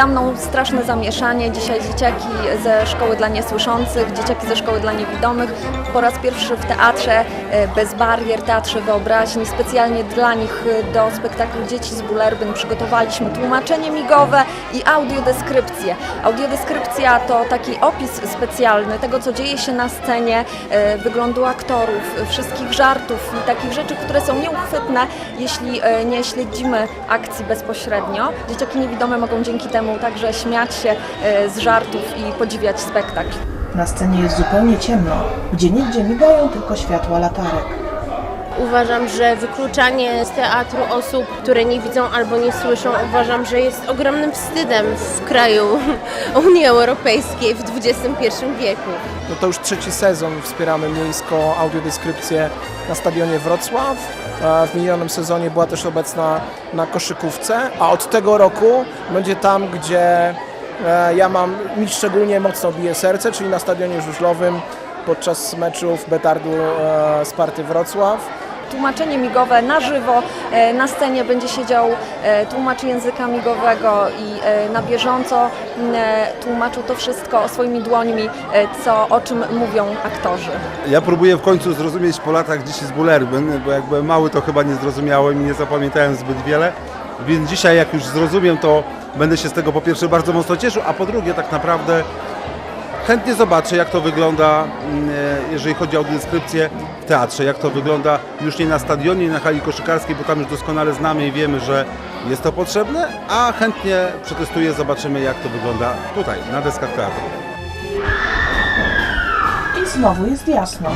Za mną straszne zamieszanie. Dzisiaj dzieciaki ze szkoły dla niesłyszących, dzieciaki ze szkoły dla niewidomych. Po raz pierwszy w teatrze e, bez barier, teatrze wyobraźni. Specjalnie dla nich e, do spektaklu Dzieci z Bullerbyn przygotowaliśmy tłumaczenie migowe i audiodeskrypcję. Audiodeskrypcja to taki opis specjalny tego, co dzieje się na scenie, e, wyglądu aktorów, wszystkich żartów i takich rzeczy, które są nieuchwytne, jeśli nie śledzimy akcji bezpośrednio. Dzieciaki niewidome mogą dzięki temu także śmiać się e, z żartów i podziwiać spektakl. Na scenie jest zupełnie ciemno, gdzie nigdzie migają tylko światła latarek. Uważam, że wykluczanie z teatru osób, które nie widzą albo nie słyszą, uważam, że jest ogromnym wstydem w kraju Unii Europejskiej w XXI wieku. No to już trzeci sezon wspieramy miejską audiodeskrypcję na stadionie Wrocław. W minionym sezonie była też obecna na koszykówce, a od tego roku będzie tam, gdzie e, ja mam, mi szczególnie mocno bije serce, czyli na stadionie żużlowym podczas meczów Betardu e, Sparty Wrocław. Tłumaczenie migowe na żywo. E, Na scenie będzie siedział e, tłumacz języka migowego i e, na bieżąco tłumaczył to wszystko swoimi dłońmi, co, o czym mówią aktorzy. Ja próbuję w końcu zrozumieć po latach dzieci z Bullerbyn, bo jak byłem mały to chyba nie zrozumiałem i nie zapamiętałem zbyt wiele. Więc dzisiaj jak już zrozumiem to będę się z tego po pierwsze bardzo mocno cieszył, a po drugie tak naprawdę chętnie zobaczę jak to wygląda, mm, e, jeżeli chodzi o deskrypcję w teatrze, jak to wygląda już nie na stadionie, nie na hali koszykarskiej, bo tam już doskonale znamy i wiemy, że jest to potrzebne, a chętnie przetestuję, zobaczymy jak to wygląda tutaj, na deskach teatru. I znowu jest jasno.